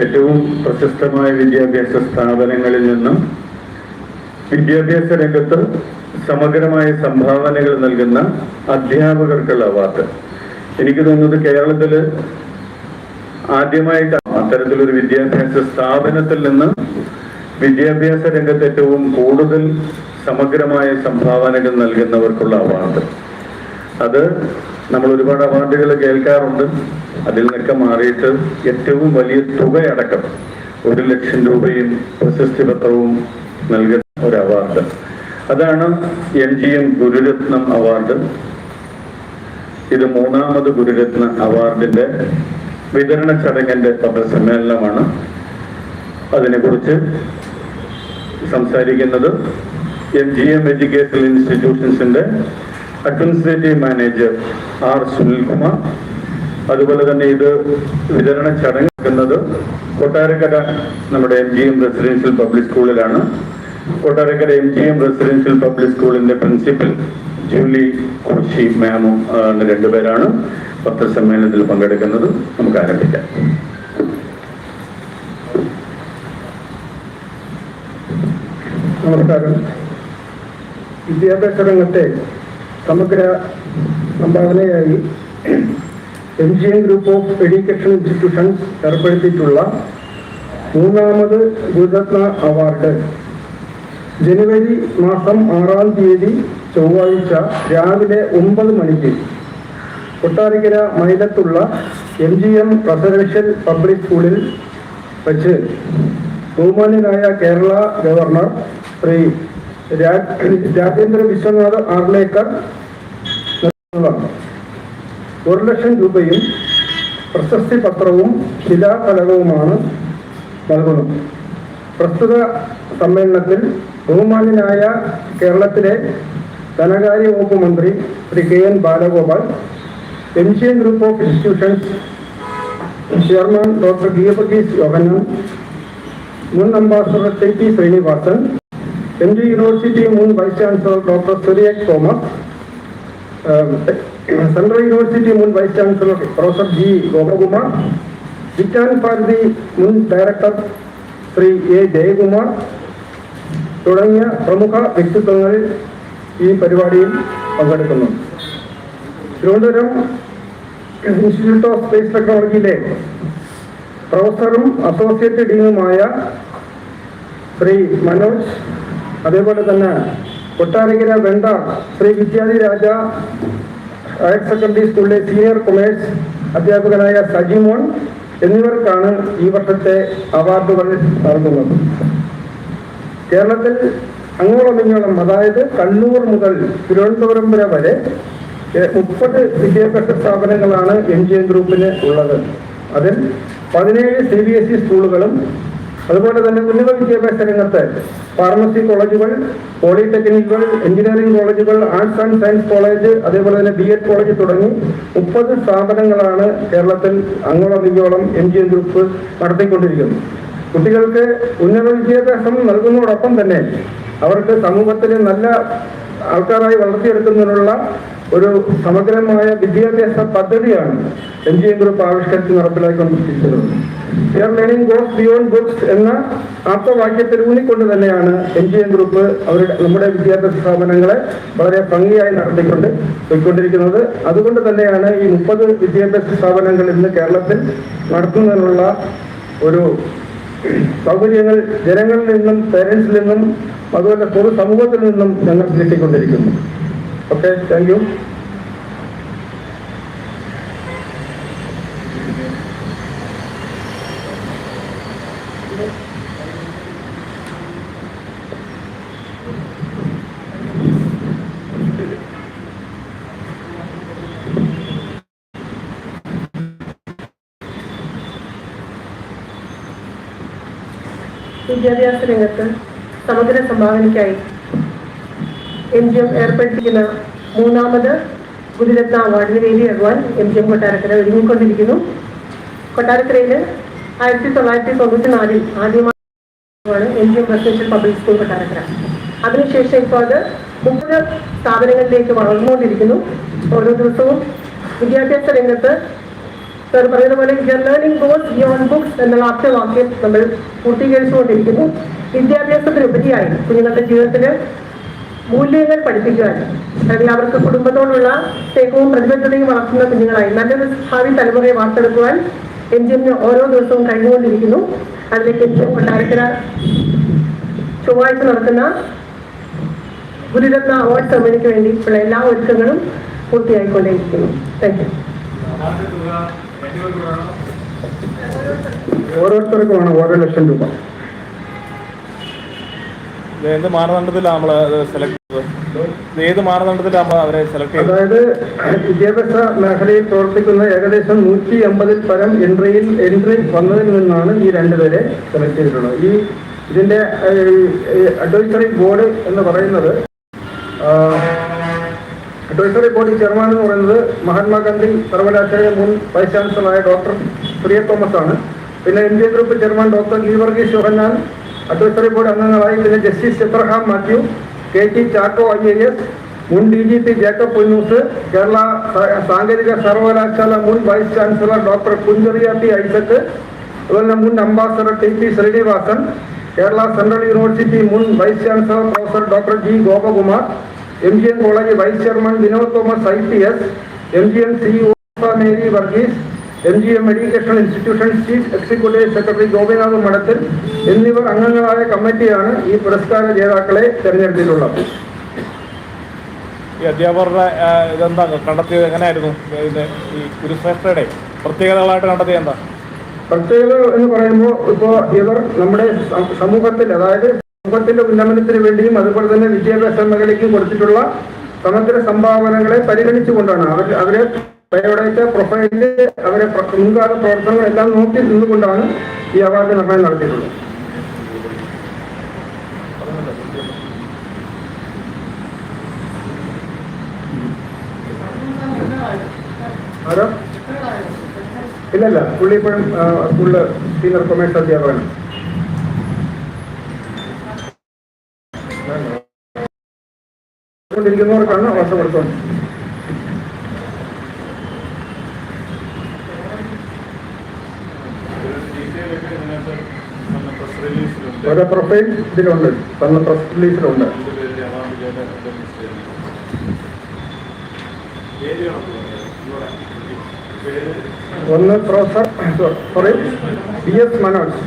ഏറ്റവും പ്രശസ്തമായ വിദ്യാഭ്യാസ സ്ഥാപനങ്ങളിൽ നിന്നും വിദ്യാഭ്യാസ രംഗത്ത് സമഗ്രമായ സംഭാവനകൾ നൽകുന്ന അധ്യാപകർക്കുള്ള അവാർഡ്. എനിക്ക് തോന്നുന്നത് കേരളത്തിൽ ആദ്യമായിട്ട് അത്തരത്തിലൊരു വിദ്യാഭ്യാസ സ്ഥാപനത്തിൽ നിന്ന് വിദ്യാഭ്യാസ രംഗത്ത് ഏറ്റവും കൂടുതൽ സമഗ്രമായ സംഭാവനകൾ നൽകുന്നവർക്കുള്ള അവാർഡ്. അത് നമ്മൾ ഒരുപാട് അവാർഡുകൾ കേൾക്കാറുണ്ട്. അതിൽ നിന്നൊക്കെ മാറിയിട്ട് ഏറ്റവും വലിയ തുകയടക്കം ഒരു ലക്ഷം രൂപയും പ്രശസ്തി പത്രവും നൽകുന്ന ഒരു അവാർഡ്. അതാണ് M G M Gururatnam award. ഇത് മൂന്നാമത് ഗുരുരത്ന അവാർഡിന്റെ വിതരണ ചടങ്ങിന്റെ പത്രസമ്മേളനമാണ്. അതിനെക്കുറിച്ച് സംസാരിക്കുന്നത് M G M educational ഇൻസ്റ്റിറ്റ്യൂഷൻസിന്റെ administrative manager R Sunil Kumar അതുപോലെ തന്നെ ഇത് വിതരണ ചടങ്ങ് നടക്കുന്നത് കൊട്ടാരക്കര നമ്മുടെ M G M residential public സ്കൂളിലാണ്. Kottarakkara M G M residential public സ്കൂളിന്റെ പ്രിൻസിപ്പൽ ജൂലി കോശി മാമും രണ്ടുപേരാണ് പത്രസമ്മേളനത്തിൽ പങ്കെടുക്കുന്നത്. നമുക്ക് ആരംഭിക്കാം. നമസ്കാരം. വിദ്യാഭ്യാസ രംഗത്തെ സമഗ്ര സംഭാവനയായി M G M group of education institutions ഏർപ്പെടുത്തിയിട്ടുള്ള മൂന്നാമത് ഗുരുരത്ന അവാർഡ്. ജനുവരി മാസം ആറാം തീയതി ചൊവ്വാഴ്ച രാവിലെ ഒമ്പത് മണിക്ക് Kottarakkara മൈലത്തുള്ള M G M residential public സ്കൂളിൽ വച്ച് ബഹുമാന്യനായ കേരള ഗവർണർ ശ്രീ രാജേന്ദ്ര വിശ്വനാഥ് ആർലേക്കർ. ഒരു ലക്ഷം രൂപയും പ്രശസ്തി പത്രവും ശിലാഫലകവുമാണ് നൽകുന്നത് പ്രസ്തുത സമ്മേളനത്തിൽ ബഹുമാന്യനായ കേരളത്തിലെ ധനകാര്യ വകുപ്പ് മന്ത്രി Shri K N Balagopal എംഷ്യൻ group of institutions chairman doctor ഗീപകീസ് Yohannan മുൻ ambassador T P Srinivasan M G university മുൻ vice chancellor doctor Cyriac Thomas central university മുൻ vice chancellor professor G Gopakumar Vigyan Bharati മുൻ ഡയറക്ടർ ശ്രീ എ ജയകുമാർ തുടങ്ങിയ പ്രമുഖ വ്യക്തിത്വങ്ങൾ ഈ പരിപാടിയിൽ പങ്കെടുക്കുന്നു. തിരുവനന്തപുരം ഇൻസ്റ്റിറ്റ്യൂട്ട് ഓഫ് സ്പേസ് ടെക്നോളജിയിലെ പ്രൊഫസറും അസോസിയേറ്റ് ഡീനുമായ ശ്രീ മനോജ് അതേപോലെ തന്നെ കൊട്ടാരക്കര വെണ്ട ശ്രീ വിദ്യാധി രാജ ഹയർ സെക്കൻഡറി സ്കൂളിലെ സീനിയർ കൊമേഴ്സ് അധ്യാപകനായ സജിമോൻ എന്നിവർക്കാണ് ഈ വർഷത്തെ അവാർഡുകൾ നൽകുന്നത്. കേരളത്തിൽ അങ്ങോളം ഇങ്ങോളം അതായത് കണ്ണൂർ മുതൽ തിരുവനന്തപുരം വരെ വരെ മുപ്പത് വിദ്യാഭ്യാസ സ്ഥാപനങ്ങളാണ് എം ജി എൻ ഗ്രൂപ്പിന് ഉള്ളത്. അതിൽ പതിനേഴ് സി ബി എസ് ഇ സ്കൂളുകളും അതുപോലെ തന്നെ ഉന്നത വിദ്യാഭ്യാസ രംഗത്ത് ഫാർമസി കോളേജുകൾ പോളിടെക്നിക്കുകൾ എഞ്ചിനീയറിംഗ് കോളേജുകൾ ആർട്സ് ആൻഡ് സയൻസ് കോളേജ് അതേപോലെ തന്നെ ബി കോളേജ് തുടങ്ങി മുപ്പത് സ്ഥാപനങ്ങളാണ് കേരളത്തിൽ അങ്ങോളം ഇങ്ങോളം എം ജി ഗ്രൂപ്പ് നടത്തിക്കൊണ്ടിരിക്കുന്നത്. കുട്ടികൾക്ക് ഉന്നത വിദ്യാഭ്യാസം നൽകുന്നതോടൊപ്പം തന്നെ അവർക്ക് സമൂഹത്തിലെ നല്ല ആൾക്കാരായി വളർത്തിയെടുക്കുന്നതിനുള്ള ഒരു സമഗ്രമായ വിദ്യാഭ്യാസ പദ്ധതിയാണ് എം ജി എം ഗ്രൂപ്പ് ആവിഷ്കരിച്ച് നടപ്പിലാക്കിക്കൊണ്ടിരിക്കുന്നത് ഗോസ് ബിയോണ്ട് ബുക്സ് എന്ന ആപ്തവാക്യത്തിൽ ഊന്നിക്കൊണ്ട് തന്നെയാണ് എം ജി എം ഗ്രൂപ്പ് അവരുടെ നമ്മുടെ വിദ്യാഭ്യാസ സ്ഥാപനങ്ങളെ വളരെ ഭംഗിയായി നടത്തിക്കൊണ്ട് പോയിക്കൊണ്ടിരിക്കുന്നത്. അതുകൊണ്ട് തന്നെയാണ് ഈ മുപ്പത് വിദ്യാഭ്യാസ സ്ഥാപനങ്ങൾ ഇന്ന് കേരളത്തിൽ നടത്തുന്നതിനുള്ള ഒരു സൗകര്യങ്ങൾ ജനങ്ങളിൽ നിന്നും പേരൻസിൽ നിന്നും അതുപോലെ പൊതു സമൂഹത്തിൽ നിന്നും ഞങ്ങൾ കിട്ടിക്കൊണ്ടിരിക്കുന്നു. ഓക്കെ താങ്ക് യു വിദ്യാഭ്യാസ രംഗത്ത് സമഗ്ര സംഭാവനയ്ക്കായി എം ജി എം ഏർപ്പെട്ടിരിക്കുന്ന മൂന്നാമത് ഗുരുരത്ന അവാർഡിന് വേദിയാകുവാൻ എം ജി എം കൊട്ടാരക്കര ഒരുങ്ങിക്കൊണ്ടിരിക്കുന്നു. കൊട്ടാരക്കരയിൽ ആയിരത്തി തൊള്ളായിരത്തി തൊണ്ണൂറ്റി നാലിൽ ആദ്യമാണ് M G M residential public school Kottarakkara. അതിനുശേഷം ഇപ്പോൾ അത് മുപ്പത് സ്ഥാപനങ്ങളിലേക്ക് വളർന്നുകൊണ്ടിരിക്കുന്നു. ഓരോ ദിവസവും വിദ്യാഭ്യാസ രംഗത്ത് സാർ പറയുന്ന പോലെ ലേണിംഗ് ഗോസ് ബിയോണ്ട് ബുക്സ് എന്നുള്ള അർത്ഥവാക്യം നമ്മൾ പൂർത്തീകരിച്ചുകൊണ്ടിരിക്കുന്നു. വിദ്യാഭ്യാസത്തിനുപരിയായി കുഞ്ഞുങ്ങളുടെ ജീവിതത്തിൽ മൂല്യങ്ങൾ പഠിപ്പിക്കുവാൻ. അല്ലെങ്കിൽ അവർക്ക് കുടുംബത്തോടുള്ള സ്നേഹവും പ്രതിബദ്ധതയും വളർത്തുന്ന കുഞ്ഞുങ്ങളായി. നല്ലൊരു ഭാവി തലമുറയെ വാർത്തെടുക്കുവാൻ എം ജി എമ്മിന് ഓരോ ദിവസവും കഴിഞ്ഞുകൊണ്ടിരിക്കുന്നു. അതിലേക്ക് ഏറ്റവും കൊട്ടാരക്കര ചൊവ്വാഴ്ച നടക്കുന്ന ഗുരുരത്ന അവാർഡ് സെറമണിക്ക് വേണ്ടിയിട്ടുള്ള എല്ലാ ഒരുക്കങ്ങളും പൂർത്തിയായിക്കൊണ്ടേയിരിക്കുന്നു. താങ്ക് യു ഓരോരുത്തർക്കുമാണ് ഓരോ ലക്ഷം രൂപ. എന്ത് മാനദണ്ഡത്തിലാണ് നമ്മൾ സെലക്ട് ചെയ്തത്? ഏത് മാനദണ്ഡത്തിലാണ് നമ്മൾ അവരെ സെലക്ട് ചെയ്തത്? അതായത് വിദ്യാഭ്യാസ മേഖലയിൽ പ്രവർത്തിക്കുന്ന ഏകദേശം നൂറ്റി അമ്പതിൽ പരം എൻട്രിയിൽ എൻട്രി വന്നതിൽ നിന്നാണ് ഈ രണ്ടുപേരെ സെലക്ട് ചെയ്തിട്ടുള്ളത്. ഈ ഇതിന്റെ അഡ്വൈസറി ബോർഡ് എന്ന് പറയുന്നത് അഡ്വൈസറി ബോർഡ് ചെയർമാൻ എന്ന് പറയുന്നത് മഹാത്മാഗാന്ധി സർവകലാശാല മുൻ വൈസ് ചാൻസലറായ ഡോക്ടർ പ്രിയ തോമസ് ആണ് പിന്നെ N D group chairman doctor Geevarghese Yohannan advisory board അംഗങ്ങളായി പിന്നെ justice Abraham Mathew K T Chacko I A S മുൻ D G P Jacob Punnoose Kerala സ- സാങ്കേതിക സർവകലാശാല മുൻ vice chancellor doctor Kuncheria P Isaac അതുപോലെ മുൻ ambassador T P Srinivasan Kerala central university മുൻ vice chancellor professor doctor G Gopakumar M G N college vice chairman Vinod Thomas I P S M G M CEO Mary Varghese M G M educational institution chief executive secretary Gopinath Madathil എന്നിവർ അംഗങ്ങളായ കമ്മിറ്റിയാണ് ഈ പുരസ്കാര ജേതാക്കളെ തെരഞ്ഞെടുത്തിട്ടുള്ളത്. ഈ അധ്യാപകരുടെ ഇതെന്താ കണ്ടെത്തിയത്? എങ്ങനെയായിരുന്നു? ഇതിന്റെ ഈ കുരുശ്രേഷ്ഠയുടെ പ്രത്യേകതകളായിട്ട് കണ്ടെത്തിയത് എന്താ? പ്രത്യേകത എന്ന് പറയുമ്പോൾ ഇപ്പോൾ ഇവർ നമ്മുടെ സമൂഹത്തിൽ അതായത് സമൂഹത്തിന്റെ ഉന്നമനത്തിന് വേണ്ടിയും അതുപോലെ തന്നെ വിദ്യാഭ്യാസ മേഖലയ്ക്കും കൊടുത്തിട്ടുള്ള സമഗ്ര സംഭാവനകളെ പരിഗണിച്ചുകൊണ്ടാണ് അവർ അവരെ ബയോഡേറ്റ പ്രൊഫൈലിൽ അവരെ മുൻകാല മുൻകാല പ്രവർത്തനങ്ങളെല്ലാം നോക്കി നിന്നുകൊണ്ടാണ് ഈ അവാർഡ് നിർണയം നടത്തിയിട്ടുള്ളത്. ആരോ? ഇല്ലല്ല പുള്ളി ഇപ്പോഴും സ്കൂളിൽ സീനിയർ കൊമേഴ്സ് അധ്യാപകനാണ്. കൊണ്ടിരിക്കുന്നവർക്കാണ് അവസരം കൊടുത്തോണ്ട് ഓരോ പ്രൊഫൈൽ ഇതിലുണ്ട്. തന്ന പ്രസ് റിലീസിലുണ്ട്. ഒന്ന് professor sorry B S Manoj.